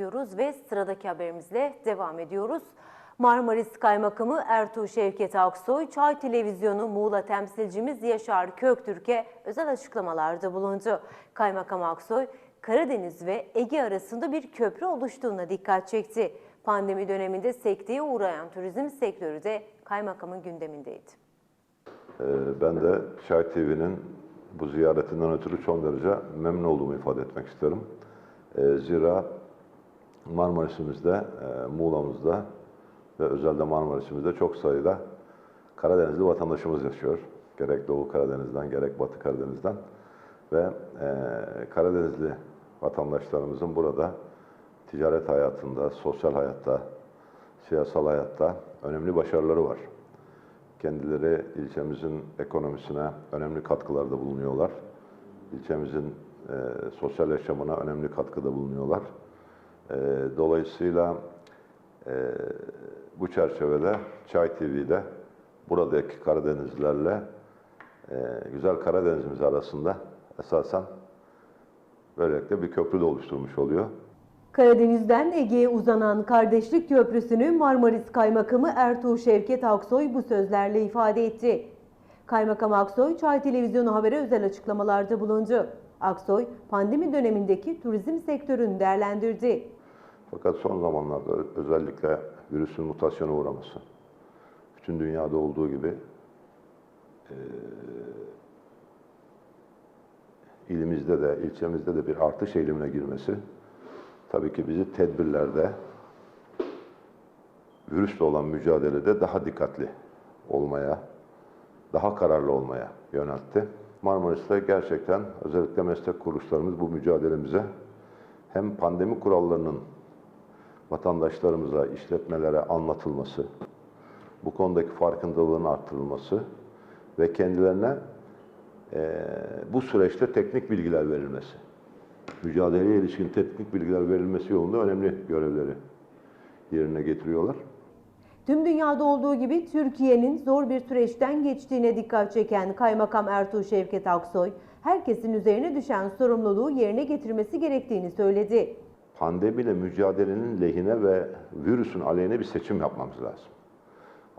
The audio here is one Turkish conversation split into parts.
kapatıyoruz ve sıradaki haberimizle devam ediyoruz. Marmaris Kaymakamı Ertuğ Şevket Aksoy, Çay Televizyonu Muğla temsilcimiz Yaşar Köktürk'e özel açıklamalarda bulundu. Kaymakam Aksoy, Karadeniz ve Ege arasında bir köprü oluştuğuna dikkat çekti. Pandemi döneminde sekteye uğrayan turizm sektörü de kaymakamın gündemindeydi. Ee, Ben de Şahit TV'nin bu ziyaretinden ötürü son derece memnun olduğumu ifade etmek isterim. Ee, Zira Marmaris'imizde, e, Muğla'mızda ve özellikle Marmaris'imizde çok sayıda Karadenizli vatandaşımız yaşıyor. Gerek Doğu Karadeniz'den gerek Batı Karadeniz'den. Ve e, Karadenizli vatandaşlarımızın burada ticaret hayatında, sosyal hayatta, siyasal hayatta önemli başarıları var. Kendileri ilçemizin ekonomisine önemli katkılarda bulunuyorlar. İlçemizin e, sosyal yaşamına önemli katkıda bulunuyorlar. E, dolayısıyla e, bu çerçevede Çay TV'de buradaki Karadenizlilerle e, güzel Karadenizimiz arasında esasen böylelikle bir köprü de oluşturmuş oluyor. Karadeniz'den Ege'ye uzanan Kardeşlik Köprüsü'nü Marmaris Kaymakamı Ertuğ Şevket Aksoy bu sözlerle ifade etti. Kaymakam Aksoy, Çay Televizyonu Haber'e özel açıklamalarda bulundu. Aksoy, pandemi dönemindeki turizm sektörünü değerlendirdi. Fakat son zamanlarda özellikle virüsün mutasyona uğraması, bütün dünyada olduğu gibi eee, ilimizde de, ilçemizde de bir artış eğilimine girmesi, tabii ki bizi tedbirlerde, virüsle olan mücadelede daha dikkatli olmaya, daha kararlı olmaya yöneltti. Marmaris'te gerçekten özellikle meslek kuruluşlarımız bu mücadelemize hem pandemi kurallarının vatandaşlarımıza, işletmelere anlatılması, bu konudaki farkındalığın arttırılması ve kendilerine eee, bu süreçte teknik bilgiler verilmesi, mücadeleye ilişkin teknik bilgiler verilmesi yolunda önemli görevleri yerine getiriyorlar. Tüm dünyada olduğu gibi Türkiye'nin zor bir süreçten geçtiğine dikkat çeken Kaymakam Ertuğ Şevket Aksoy, herkesin üzerine düşen sorumluluğu yerine getirmesi gerektiğini söyledi. Pandemiyle mücadelenin lehine ve virüsün aleyhine bir seçim yapmamız lazım.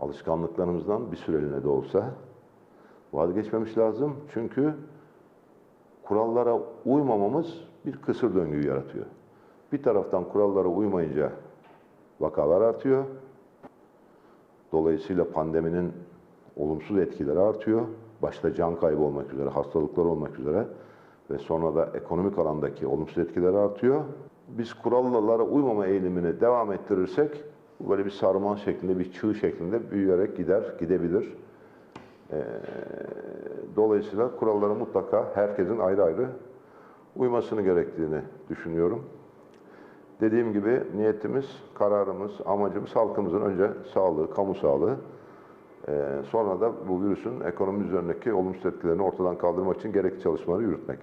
Alışkanlıklarımızdan bir süreliğine de olsa vazgeçmemiz lazım. Çünkü kurallara uymamamız bir kısır döngüyü yaratıyor. Bir taraftan kurallara uymayınca vakalar artıyor. Dolayısıyla pandeminin olumsuz etkileri artıyor. Başta can kaybı olmak üzere, hastalıklar olmak üzere ve sonra da ekonomik alandaki olumsuz etkileri artıyor. Biz kurallara uymama eğilimini devam ettirirsek böyle bir sarman şeklinde, bir çığ şeklinde büyüyerek gider, gidebilir. Ee, dolayısıyla kurallara mutlaka herkesin ayrı ayrı uymasını gerektiğini düşünüyorum. Dediğim gibi niyetimiz, kararımız, amacımız halkımızın önce sağlığı, kamu sağlığı, ee, sonra da bu virüsün ekonomi üzerindeki olumsuz etkilerini ortadan kaldırmak için gerekli çalışmaları yürütmek.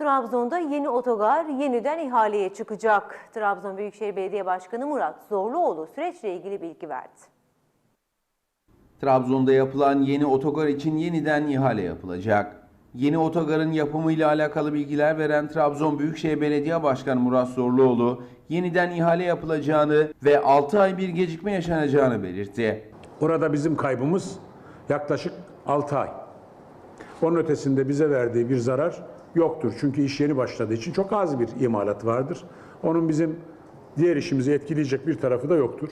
Trabzon'da yeni otogar yeniden ihaleye çıkacak. Trabzon Büyükşehir Belediye Başkanı Murat Zorluoğlu süreçle ilgili bilgi verdi. Trabzon'da yapılan yeni otogar için yeniden ihale yapılacak. Yeni otogarın yapımıyla alakalı bilgiler veren Trabzon Büyükşehir Belediye Başkanı Murat Zorluoğlu, yeniden ihale yapılacağını ve 6 ay bir gecikme yaşanacağını belirtti. Orada bizim kaybımız yaklaşık 6 ay. Onun ötesinde bize verdiği bir zarar yoktur. Çünkü iş yeni başladığı için çok az bir imalat vardır. Onun bizim diğer işimizi etkileyecek bir tarafı da yoktur.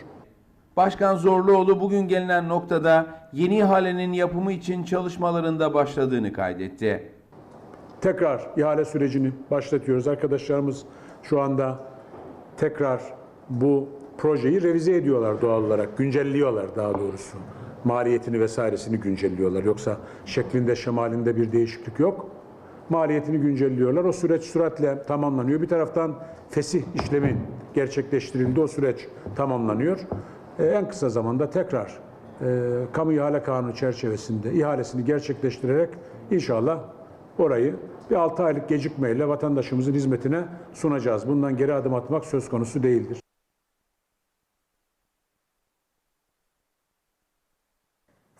Başkan Zorluoğlu bugün gelinen noktada yeni ihalenin yapımı için çalışmalarında başladığını kaydetti. Tekrar ihale sürecini başlatıyoruz. Arkadaşlarımız şu anda tekrar bu projeyi revize ediyorlar doğal olarak. Güncelliyorlar daha doğrusu. Maliyetini vesairesini güncelliyorlar. Yoksa şeklinde şemalinde bir değişiklik yok. Maliyetini güncelliyorlar. O süreç süratle tamamlanıyor. Bir taraftan fesih işlemi gerçekleştirildi. O süreç tamamlanıyor. Ee, en kısa zamanda tekrar e, kamu ihale kanunu çerçevesinde ihalesini gerçekleştirerek inşallah orayı bir 6 aylık gecikmeyle vatandaşımızın hizmetine sunacağız. Bundan geri adım atmak söz konusu değildir.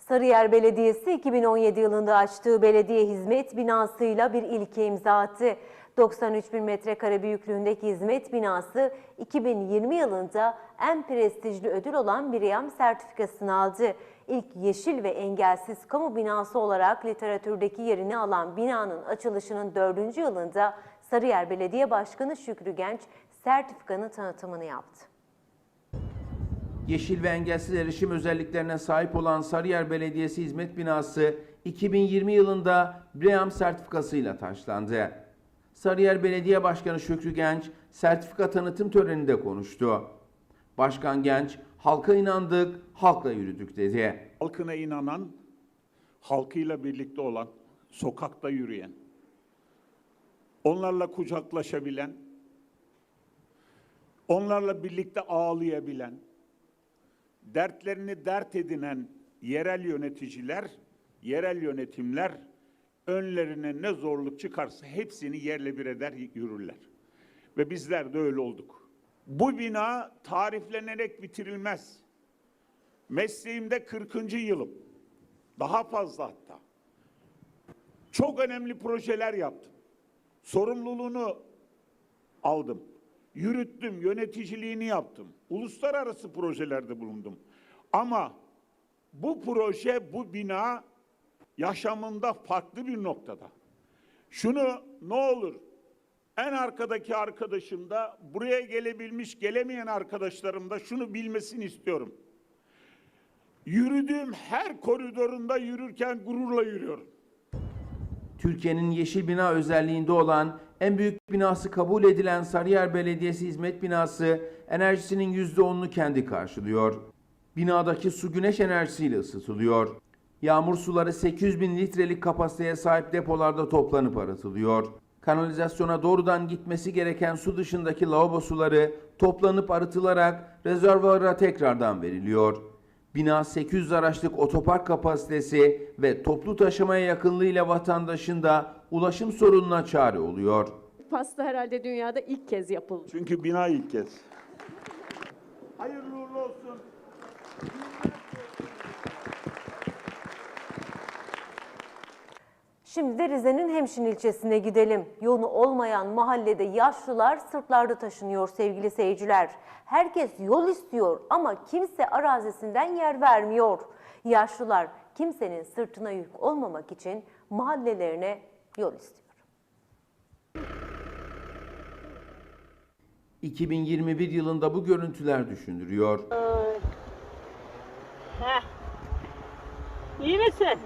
Sarıyer Belediyesi 2017 yılında açtığı belediye hizmet binasıyla bir ilke imza attı. 93 bin metrekare büyüklüğündeki hizmet binası 2020 yılında en prestijli ödül olan Biriyam sertifikasını aldı. İlk yeşil ve engelsiz kamu binası olarak literatürdeki yerini alan binanın açılışının 4. yılında Sarıyer Belediye Başkanı Şükrü Genç sertifikanın tanıtımını yaptı. Yeşil ve engelsiz erişim özelliklerine sahip olan Sarıyer Belediyesi Hizmet Binası 2020 yılında BREEAM sertifikasıyla taşlandı. Sarıyer Belediye Başkanı Şükrü Genç sertifika tanıtım töreninde konuştu. Başkan Genç, halka inandık, halkla yürüdük dedi. halkına inanan, halkıyla birlikte olan, sokakta yürüyen, onlarla kucaklaşabilen, onlarla birlikte ağlayabilen, dertlerini dert edinen yerel yöneticiler, yerel yönetimler önlerine ne zorluk çıkarsa hepsini yerle bir eder yürürler. Ve bizler de öyle olduk. Bu bina tariflenerek bitirilmez. Mesleğimde 40. yılım. Daha fazla hatta. Çok önemli projeler yaptım. Sorumluluğunu aldım. Yürüttüm, yöneticiliğini yaptım. Uluslararası projelerde bulundum. Ama bu proje, bu bina yaşamında farklı bir noktada. Şunu ne olur en arkadaki arkadaşım da buraya gelebilmiş, gelemeyen arkadaşlarım da şunu bilmesini istiyorum. Yürüdüğüm her koridorunda yürürken gururla yürüyorum. Türkiye'nin yeşil bina özelliğinde olan en büyük binası kabul edilen Sarıyer Belediyesi Hizmet Binası enerjisinin %10'unu kendi karşılıyor. Binadaki su güneş enerjisiyle ısıtılıyor. Yağmur suları 800 bin litrelik kapasiteye sahip depolarda toplanıp arıtılıyor. Kanalizasyona doğrudan gitmesi gereken su dışındaki lavabo suları toplanıp arıtılarak rezervuara tekrardan veriliyor. Bina 800 araçlık otopark kapasitesi ve toplu taşımaya yakınlığıyla vatandaşın da ulaşım sorununa çare oluyor. Pasta herhalde dünyada ilk kez yapıldı. Çünkü bina ilk kez. Hayırlı uğurlu olsun. Şimdi de Rize'nin Hemşin ilçesine gidelim. Yolu olmayan mahallede yaşlılar sırtlarda taşınıyor sevgili seyirciler. Herkes yol istiyor ama kimse arazisinden yer vermiyor. Yaşlılar kimsenin sırtına yük olmamak için mahallelerine yol istiyor. 2021 yılında bu görüntüler düşündürüyor. İyi misin?